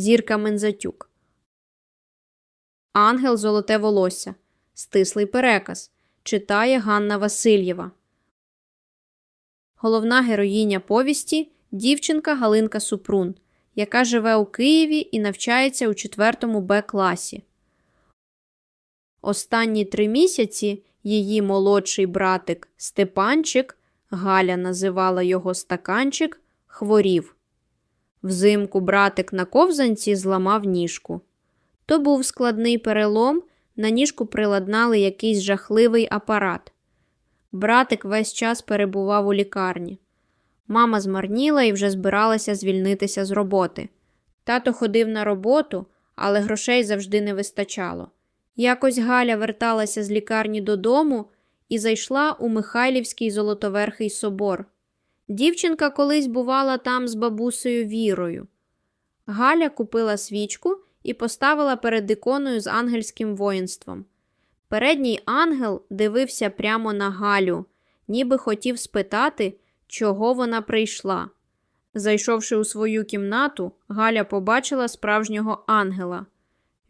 Зірка Мензатюк. Ангел Золоте волосся. Стислий переказ. Читає Ганна Васильєва. Головна героїня повісті дівчинка Галинка Супрун, яка живе у Києві і навчається у 4 Б класі. Останні три місяці її молодший братик Степанчик, Галя називала його стаканчик, хворів. Взимку братик на ковзанці зламав ніжку. То був складний перелом, на ніжку приладнали якийсь жахливий апарат. Братик весь час перебував у лікарні. Мама змарніла і вже збиралася звільнитися з роботи. Тато ходив на роботу, але грошей завжди не вистачало. Якось Галя верталася з лікарні додому і зайшла у Михайлівський Золотоверхий собор. Дівчинка колись бувала там з бабусею Вірою. Галя купила свічку і поставила перед іконою з ангельським воїнством. Передній ангел дивився прямо на Галю, ніби хотів спитати, чого вона прийшла. Зайшовши у свою кімнату, Галя побачила справжнього ангела.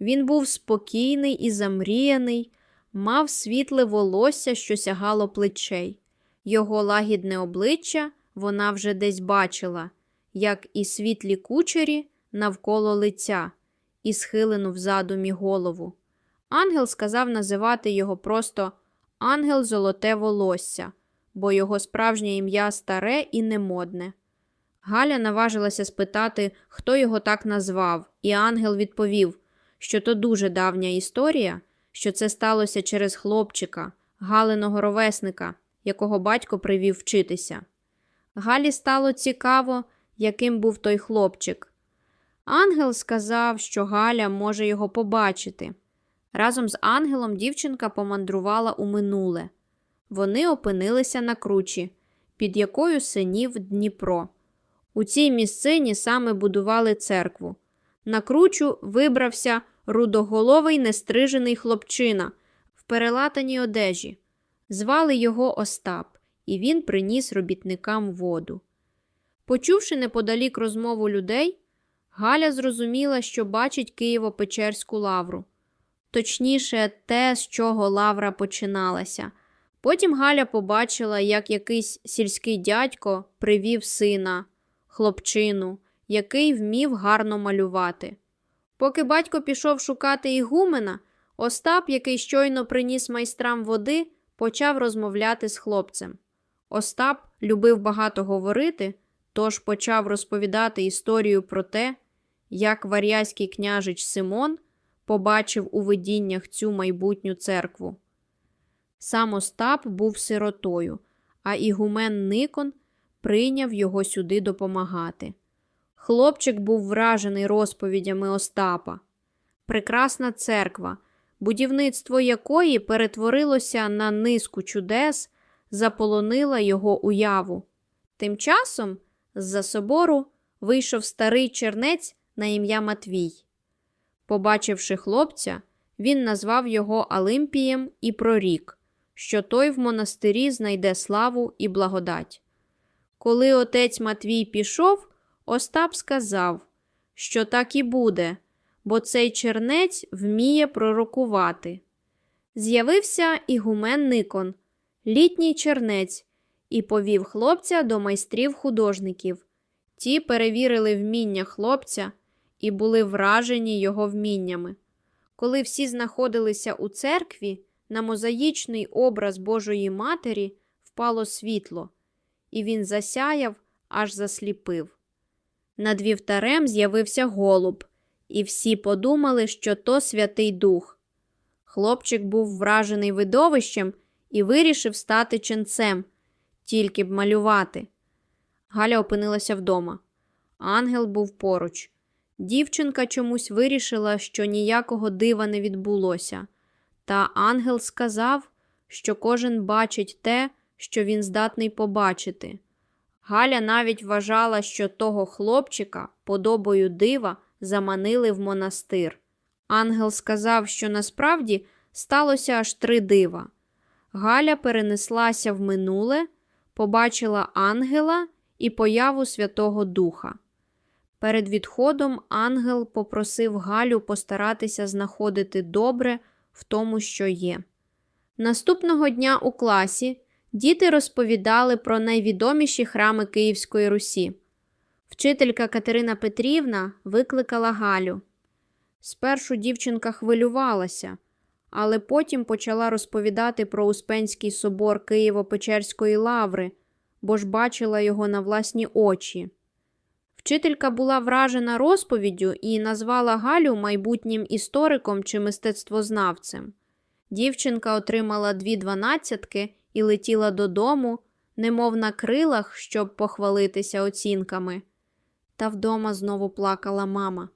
Він був спокійний і замріяний, мав світле волосся, що сягало плечей. Його лагідне обличчя вона вже десь бачила, як і світлі кучері навколо лиця, і схилену в задумі голову. Ангел сказав називати його просто Ангел Золоте волосся, бо його справжнє ім'я старе і немодне. Галя наважилася спитати, хто його так назвав, і ангел відповів, що то дуже давня історія, що це сталося через хлопчика, Галиного ровесника, якого батько привів вчитися. Галі стало цікаво, яким був той хлопчик. Ангел сказав, що Галя може його побачити. Разом з ангелом дівчинка помандрувала у минуле. Вони опинилися на кручі, під якою синів Дніпро. У цій місцині саме будували церкву. На кручу вибрався рудоголовий нестрижений хлопчина в перелатаній одежі. Звали його Остап, і він приніс робітникам воду. Почувши неподалік розмову людей, Галя зрозуміла, що бачить Києво-Печерську лавру. Точніше, те, з чого лавра починалася. Потім Галя побачила, як якийсь сільський дядько привів сина, хлопчину, який вмів гарно малювати. Поки батько пішов шукати ігумена, Остап, який щойно приніс майстрам води, почав розмовляти з хлопцем. Остап любив багато говорити, тож почав розповідати історію про те, як варязький княжич Симон побачив у видіннях цю майбутню церкву. Сам Остап був сиротою, а ігумен Никон прийняв його сюди допомагати. Хлопчик був вражений розповідями Остапа. Прекрасна церква, будівництво якої перетворилося на низку чудес, заполонила його уяву. Тим часом з-за собору вийшов старий чернець на ім'я Матвій. Побачивши хлопця, він назвав його Алимпієм і прорік, що той в монастирі знайде славу і благодать. Коли отець Матвій пішов, Остап сказав, що так і буде, бо цей чернець вміє пророкувати. З'явився ігумен Никон, літній чернець, і повів хлопця до майстрів художників. Ті перевірили вміння хлопця і були вражені його вміннями. Коли всі знаходилися у церкві, на мозаїчний образ Божої Матері впало світло, і він засяяв, аж засліпив. Над вівтарем з'явився голуб, і всі подумали, що то Святий Дух. Хлопчик був вражений видовищем і вирішив стати ченцем, тільки б малювати. Галя опинилася вдома. Ангел був поруч. Дівчинка чомусь вирішила, що ніякого дива не відбулося. Та ангел сказав, що кожен бачить те, що він здатний побачити. Галя навіть вважала, що того хлопчика, подобою дива, заманили в монастир. Ангел сказав, що насправді сталося аж три дива. Галя перенеслася в минуле, побачила ангела і появу Святого Духа. Перед відходом ангел попросив Галю постаратися знаходити добре в тому, що є. Наступного дня у класі діти розповідали про найвідоміші храми Київської Русі. Вчителька Катерина Петрівна викликала Галю. Спершу дівчинка хвилювалася, але потім почала розповідати про Успенський собор Києво-Печерської лаври, бо ж бачила його на власні очі. Вчителька була вражена розповіддю і назвала Галю майбутнім істориком чи мистецтвознавцем. Дівчинка отримала дві дванадцятки і летіла додому, немов на крилах, щоб похвалитися оцінками. Та вдома знову плакала мама.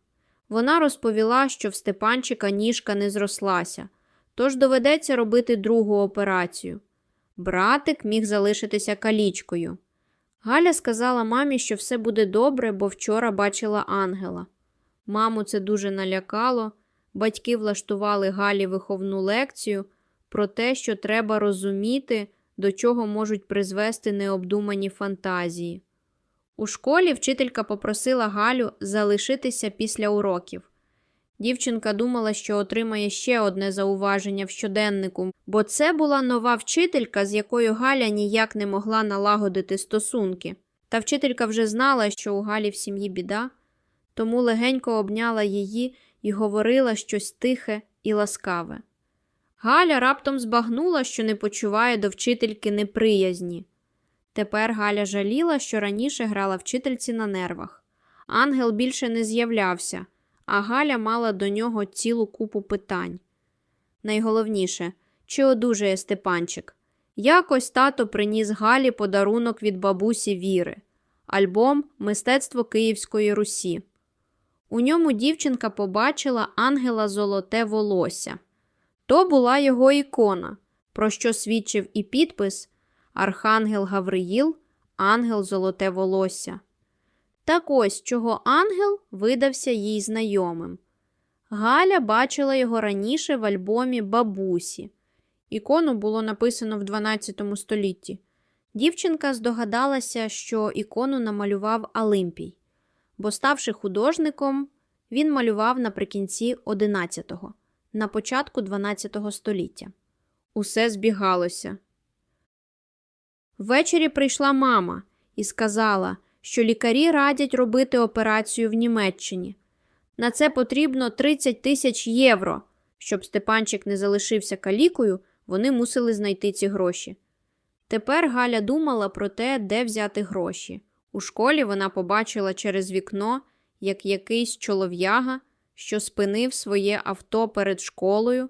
Вона розповіла, що в Степанчика ніжка не зрослася, тож доведеться робити другу операцію. Братик міг залишитися калічкою. Галя сказала мамі, що все буде добре, бо вчора бачила ангела. Маму це дуже налякало. Батьки влаштували Галі виховну лекцію про те, що треба розуміти, до чого можуть призвести необдумані фантазії. У школі вчителька попросила Галю залишитися після уроків. Дівчинка думала, що отримає ще одне зауваження в щоденнику, бо це була нова вчителька, з якою Галя ніяк не могла налагодити стосунки. Та вчителька вже знала, що у Галі в сім'ї біда, тому легенько обняла її і говорила щось тихе і ласкаве. Галя раптом збагнула, що не почуває до вчительки неприязні. Тепер Галя жаліла, що раніше грала вчительці на нервах. Ангел більше не з'являвся, а Галя мала до нього цілу купу питань. Найголовніше, чи одужає Степанчик? Якось тато приніс Галі подарунок від бабусі Віри альбом Мистецтво Київської Русі. У ньому дівчинка побачила ангела золоте волосся. То була його ікона, про що свідчив і підпис Архангел Гавриїл, ангел золоте волосся. Так ось чого ангел видався їй знайомим. Галя бачила його раніше в альбомі бабусі. Ікону було написано в 12 столітті. Дівчинка здогадалася, що ікону намалював Алимпій, бо, ставши художником, він малював наприкінці 11-го, на початку 12 століття. Усе збігалося. Ввечері прийшла мама і сказала, що лікарі радять робити операцію в Німеччині. На це потрібно 30 тисяч євро. Щоб Степанчик не залишився калікою, вони мусили знайти ці гроші. Тепер Галя думала про те, де взяти гроші. У школі вона побачила через вікно, як якийсь чолов'яга, що спинив своє авто перед школою,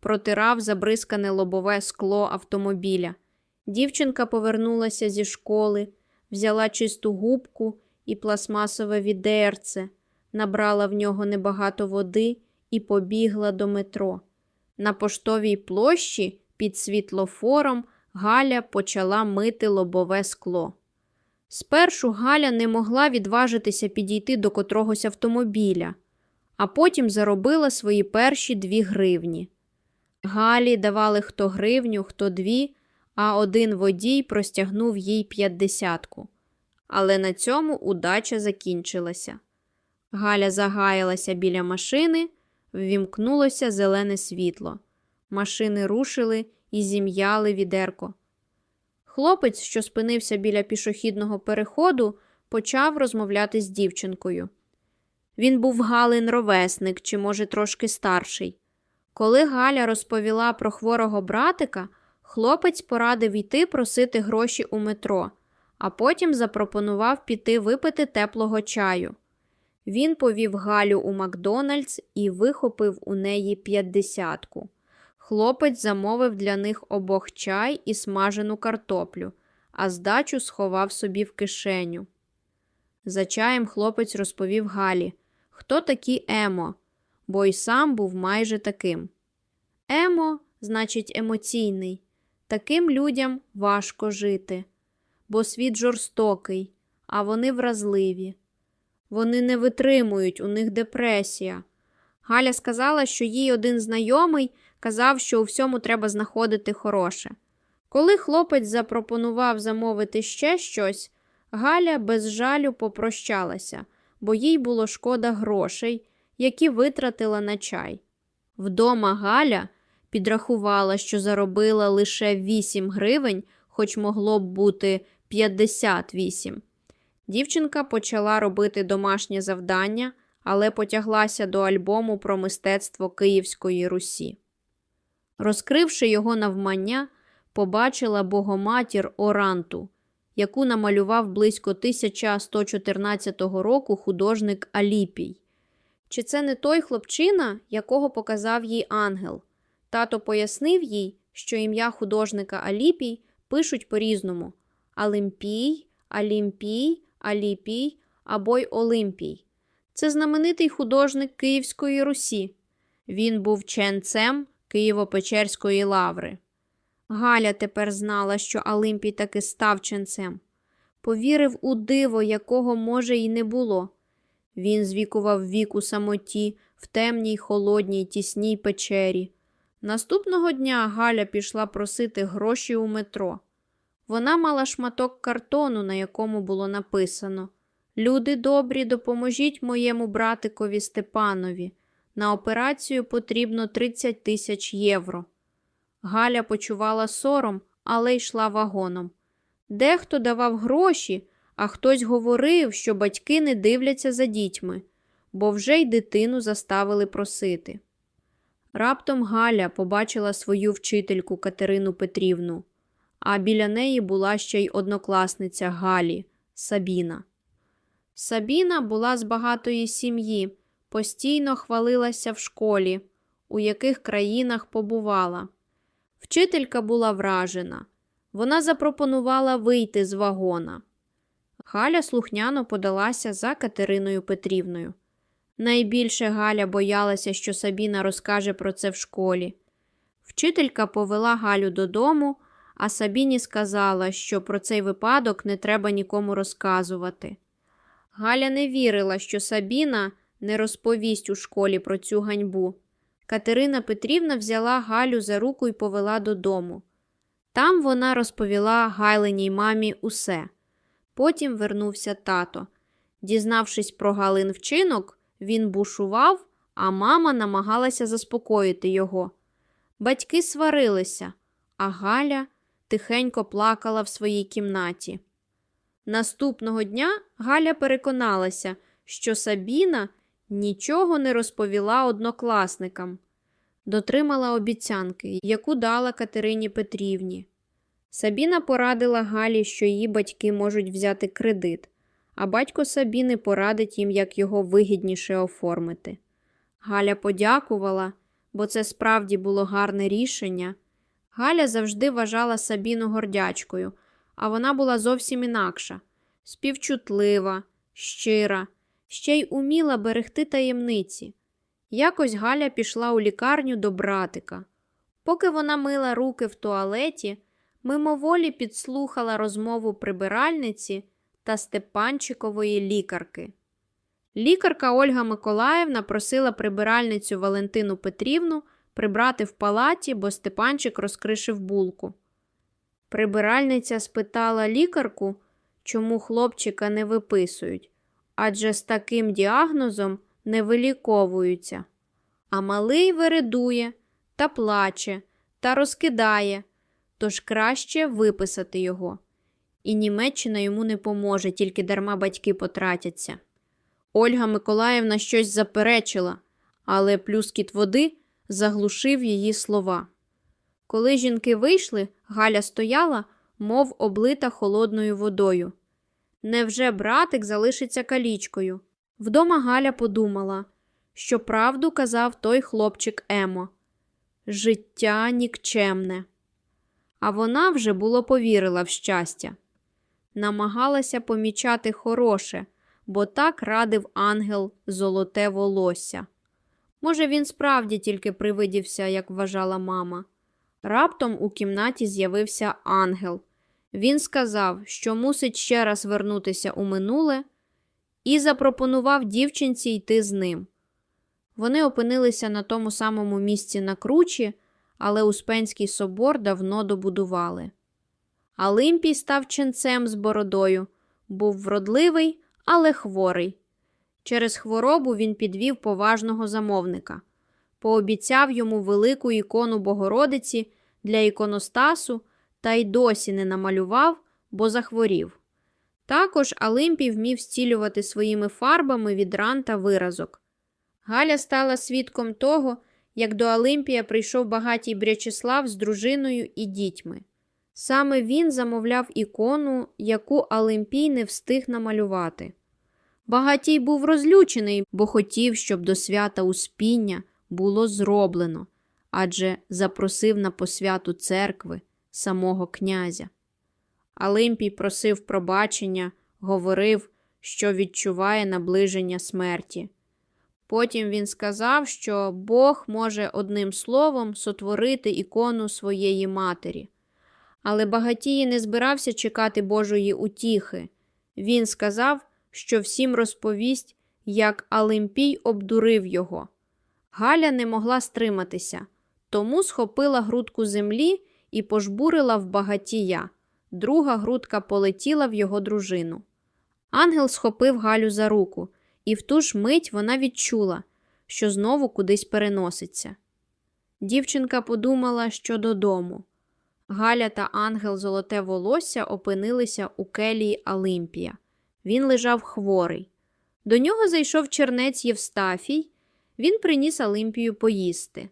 протирав забризкане лобове скло автомобіля. Дівчинка повернулася зі школи, взяла чисту губку і пластмасове відерце, набрала в нього небагато води і побігла до метро. На поштовій площі під світлофором Галя почала мити лобове скло. Спершу Галя не могла відважитися підійти до котрогось автомобіля, а потім заробила свої перші дві гривні. Галі давали хто гривню, хто дві, а один водій простягнув їй п'ятдесятку. Але на цьому удача закінчилася. Галя загаялася біля машини, ввімкнулося зелене світло. Машини рушили і зім'яли відерко. Хлопець, що спинився біля пішохідного переходу, почав розмовляти з дівчинкою. Він був Галин ровесник чи, може, трошки старший. Коли Галя розповіла про хворого братика, хлопець порадив йти просити гроші у метро, а потім запропонував піти випити теплого чаю. Він повів Галю у Макдональдс і вихопив у неї п'ятдесятку. Хлопець замовив для них обох чай і смажену картоплю, а здачу сховав собі в кишеню. За чаєм хлопець розповів Галі, хто такі Емо, бо й сам був майже таким. Емо, значить, емоційний. Таким людям важко жити, бо світ жорстокий, а вони вразливі. Вони не витримують, у них депресія. Галя сказала, що їй один знайомий казав, що у всьому треба знаходити хороше. Коли хлопець запропонував замовити ще щось, Галя без жалю попрощалася, бо їй було шкода грошей, які витратила на чай. Вдома Галя підрахувала, що заробила лише 8 гривень, хоч могло б бути 58. Дівчинка почала робити домашнє завдання, але потяглася до альбому про мистецтво Київської Русі. Розкривши його навмання, побачила богоматір Оранту, яку намалював близько 1114 року художник Аліпій. Чи це не той хлопчина, якого показав їй ангел? Тато пояснив їй, що ім'я художника Аліпій пишуть по-різному: Алимпій, Алімпій, Аліпій або й Олимпій. Це знаменитий художник Київської Русі. Він був ченцем Києво-Печерської лаври. Галя тепер знала, що Алимпій таки став ченцем. Повірив у диво, якого, може, і не було. Він звікував вік у самоті, в темній, холодній, тісній печері. Наступного дня Галя пішла просити гроші у метро. Вона мала шматок картону, на якому було написано Люди добрі, допоможіть моєму братикові Степанові. На операцію потрібно 30 тисяч євро. Галя почувала сором, але йшла вагоном. Дехто давав гроші, а хтось говорив, що батьки не дивляться за дітьми, бо вже й дитину заставили просити. Раптом Галя побачила свою вчительку Катерину Петрівну, а біля неї була ще й однокласниця Галі Сабіна. Сабіна була з багатої сім'ї, постійно хвалилася в школі, у яких країнах побувала. Вчителька була вражена. Вона запропонувала вийти з вагона. Галя слухняно подалася за Катериною Петрівною. Найбільше Галя боялася, що Сабіна розкаже про це в школі. Вчителька повела Галю додому, а Сабіні сказала, що про цей випадок не треба нікому розказувати. Галя не вірила, що Сабіна не розповість у школі про цю ганьбу. Катерина Петрівна взяла Галю за руку і повела додому. Там вона розповіла Гайленій мамі усе. Потім вернувся тато. Дізнавшись про Галин вчинок, він бушував, а мама намагалася заспокоїти його. Батьки сварилися, а Галя тихенько плакала в своїй кімнаті. Наступного дня Галя переконалася, що Сабіна нічого не розповіла однокласникам, дотримала обіцянки, яку дала Катерині Петрівні. Сабіна порадила Галі, що її батьки можуть взяти кредит, а батько Сабіни порадить їм, як його вигідніше оформити. Галя подякувала, бо це справді було гарне рішення. Галя завжди вважала Сабіну гордячкою, а вона була зовсім інакша, співчутлива, щира, ще й уміла берегти таємниці. Якось Галя пішла у лікарню до братика. Поки вона мила руки в туалеті, мимоволі підслухала розмову прибиральниці та Степанчикової лікарки. Лікарка Ольга Миколаївна просила прибиральницю Валентину Петрівну прибрати в палаті, бо Степанчик розкришив булку. Прибиральниця спитала лікарку, чому хлопчика не виписують, адже з таким діагнозом не виліковуються. А малий вередує та плаче та розкидає, тож краще виписати його. І Німеччина йому не поможе, тільки дарма батьки потратяться. Ольга Миколаївна щось заперечила, але плюскіт води заглушив її слова. Коли жінки вийшли, Галя стояла, мов облита холодною водою. Невже братик залишиться калічкою? Вдома Галя подумала, що правду казав той хлопчик Емо. Життя нікчемне. А вона вже було повірила в щастя. Намагалася помічати хороше, бо так радив ангел золоте волосся. Може, він справді тільки привидівся, як вважала мама. Раптом у кімнаті з'явився ангел. Він сказав, що мусить ще раз вернутися у минуле, і запропонував дівчинці йти з ним. Вони опинилися на тому самому місці на кручі, але Успенський собор давно добудували. Алимпій став ченцем з бородою, був вродливий, але хворий. Через хворобу він підвів поважного замовника, пообіцяв йому велику ікону Богородиці для іконостасу та й досі не намалював, бо захворів. Також Алимпій вмів зцілювати своїми фарбами від ран та виразок. Галя стала свідком того, як до Олимпія прийшов багатій Брячеслав з дружиною і дітьми. Саме він замовляв ікону, яку Олимпій не встиг намалювати. Багатій був розлючений, бо хотів, щоб до свята Успіння було зроблено, адже запросив на посвяту церкви самого князя. Олимпій просив пробачення, говорив, що відчуває наближення смерті. Потім він сказав, що Бог може одним словом сотворити ікону своєї матері. Але багатій не збирався чекати Божої утіхи. Він сказав, що всім розповість, як Олимпій обдурив його. Галя не могла стриматися, тому схопила грудку землі і пожбурила в багатія. Друга грудка полетіла в його дружину. Ангел схопив Галю за руку, і в ту ж мить вона відчула, що знову кудись переноситься. Дівчинка подумала, що додому. Галя та ангел золоте волосся опинилися у келії Олимпія. Він лежав хворий. До нього зайшов чернець Євстафій. Він приніс Олимпію поїсти.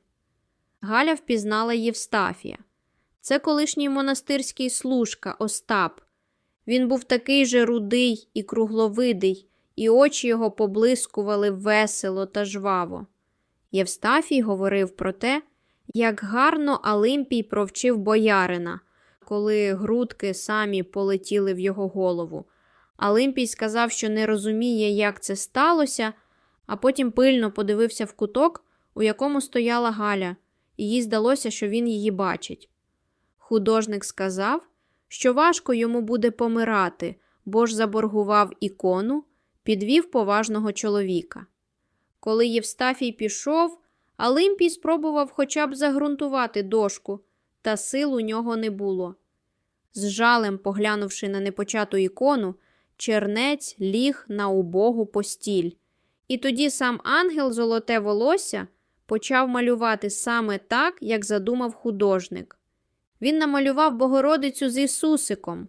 Галя впізнала Євстафія. Це колишній монастирський служка Остап. Він був такий же рудий і кругловидий, і очі його поблискували весело та жваво. Євстафій говорив про те, як гарно Олимпій провчив боярина, коли грудки самі полетіли в його голову. Олимпій сказав, що не розуміє, як це сталося, а потім пильно подивився в куток, у якому стояла Галя, і їй здалося, що він її бачить. Художник сказав, що важко йому буде помирати, бо ж заборгував ікону, підвів поважного чоловіка. Коли Євстафій пішов, Олимпій спробував хоча б загрунтувати дошку, та сил у нього не було. З жалем, поглянувши на непочату ікону, чернець ліг на убогу постіль. І тоді сам ангел золоте волосся почав малювати саме так, як задумав художник. Він намалював Богородицю з Ісусиком,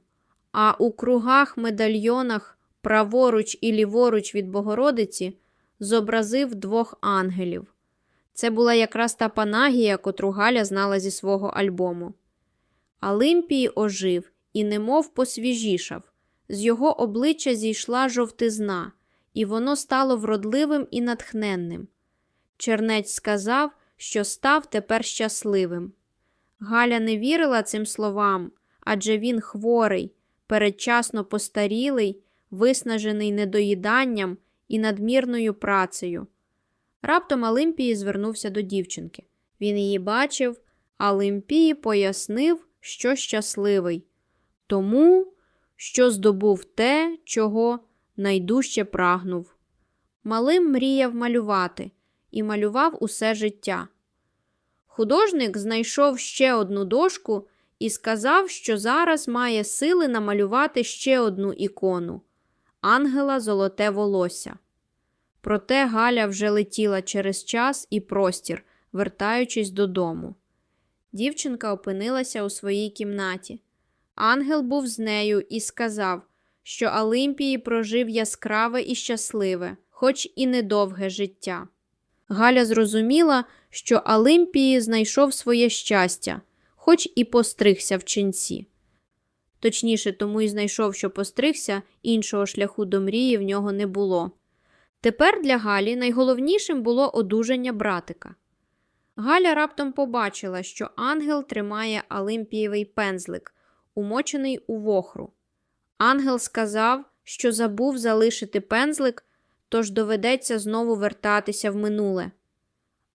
а у кругах медальйонах праворуч і ліворуч від Богородиці зобразив двох ангелів. Це була якраз та панагія, котру Галя знала зі свого альбому. Олимпій ожив і немов посвіжішав. З його обличчя зійшла жовтизна, і воно стало вродливим і натхненним. Чернець сказав, що став тепер щасливим. Галя не вірила цим словам, адже він хворий, передчасно постарілий, виснажений недоїданням і надмірною працею. Раптом Олимпії звернувся до дівчинки. Він її бачив, а Олимпії пояснив, що щасливий, тому, що здобув те, чого найдужче прагнув. Малим мріяв малювати і малював усе життя. Художник знайшов ще одну дошку і сказав, що зараз має сили намалювати ще одну ікону ангела золоте волосся. Проте Галя вже летіла через час і простір, вертаючись додому. Дівчинка опинилася у своїй кімнаті. Ангел був з нею і сказав, що Олимпії прожив яскраве і щасливе, хоч і недовге життя. Галя зрозуміла, що Олимпії знайшов своє щастя, хоч і постригся в ченці. Точніше, тому і знайшов, що постригся, іншого шляху до мрії в нього не було. Тепер для Галі найголовнішим було одужання братика. Галя раптом побачила, що ангел тримає Олимпієвий пензлик, умочений у вохру. Ангел сказав, що забув залишити пензлик, тож доведеться знову вертатися в минуле.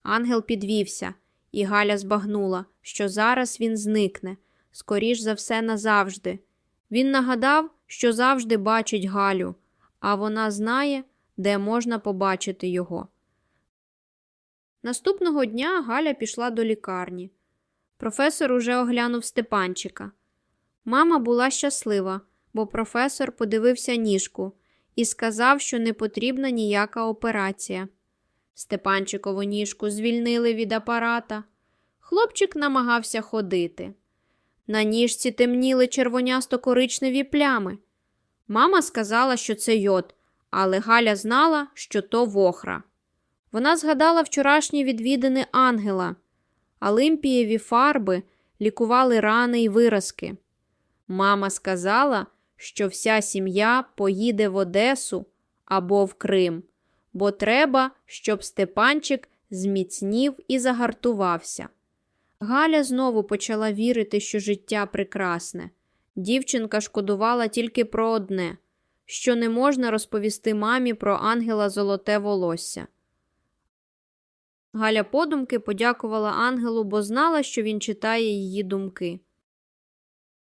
Ангел підвівся, і Галя збагнула, що зараз він зникне, скоріш за все, назавжди. Він нагадав, що завжди бачить Галю, а вона знає, де можна побачити його. Наступного дня Галя пішла до лікарні. Професор уже оглянув Степанчика. Мама була щаслива, бо професор подивився ніжку і сказав, що не потрібна ніяка операція. Степанчикову ніжку звільнили від апарата. Хлопчик намагався ходити. На ніжці темніли червонясто-коричневі плями. Мама сказала, що це йод, але Галя знала, що то вохра. Вона згадала вчорашні відвідини ангела. Олимпієві фарби лікували рани й виразки. Мама сказала, що вся сім'я поїде в Одесу або в Крим, бо треба, щоб Степанчик зміцнів і загартувався. Галя знову почала вірити, що життя прекрасне. Дівчинка шкодувала тільки про одне, що не можна розповісти мамі про ангела золоте волосся. Галя подумки подякувала ангелу, бо знала, що він читає її думки.